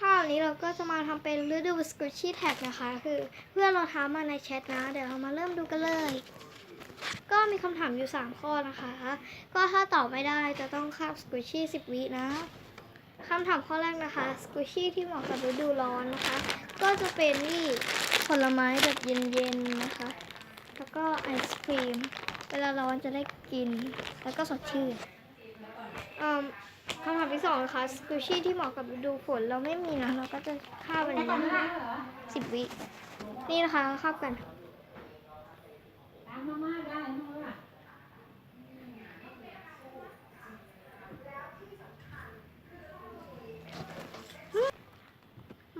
ค่ะวันนี้เราก็จะมาทำเป็นฤดูสกูชี่แท็กนะคะ คือเพื่อนเราถามาในแชทนะ เดี๋ยวเรามาเริ่มดูกันเลย ก็มีคำถามอยู่ 3 ข้อนะคะ ก็ถ้าตอบไม่ได้จะต้องคาบสกูชี่10 วินะคำถามข้อแรกนะคะสกูชี่ที่เหมาะกับฤดูร้อนนะคะ ก็จะเป็นนี่ผลไม้แบบเย็นๆนะคะ แล้วก็ไอศครีม เวลาร้อนจะได้กิน แล้วก็สดชื่นอืม คำถามที่สองนะคะสกูชี่ที่เหมาะกับฤดูฝนเราไม่มีนะเราก็จะข้าวไปเลยนะสิบวิ นี่นะคะข้าวกันตามมาม่าได้ไหมล่ะ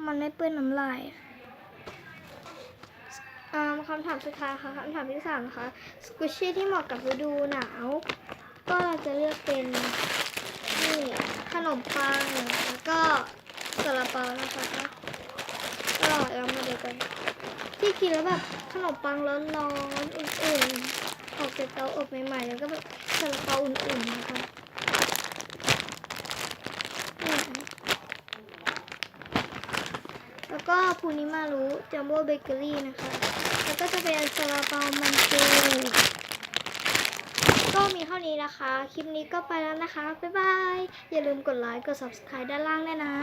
มันไม่เปื้อนน้ำลายอ่าคำถามสุดท้ายค่ะคำถามที่สามนะคะสกูชี่ที่เหมาะกับฤดูหนาว ก็เราจะเลือกเป็นนี่ขน มปังแล้วก็ซาลาเปานะคะก็เรามาดูกัน ที่กินแล้วแบบขนมปังร้อนๆอุ่นๆออกจากเตาอบใหม่ๆแล้วก็แบบซาลาเปาอุ่นๆนะคะคะแล้วก็พูนิมารุจัมโบ้เบเกอรี่นะคะ แล้วก็จะเป็นซาลาเปามันปูก็มีานี้นะคะ คลิปนี้ก็ไปแล้วนะคะ บ๊ายบาย อย่าลืมกดไลค์ กด subscribe ด้านล่างด้วยนะ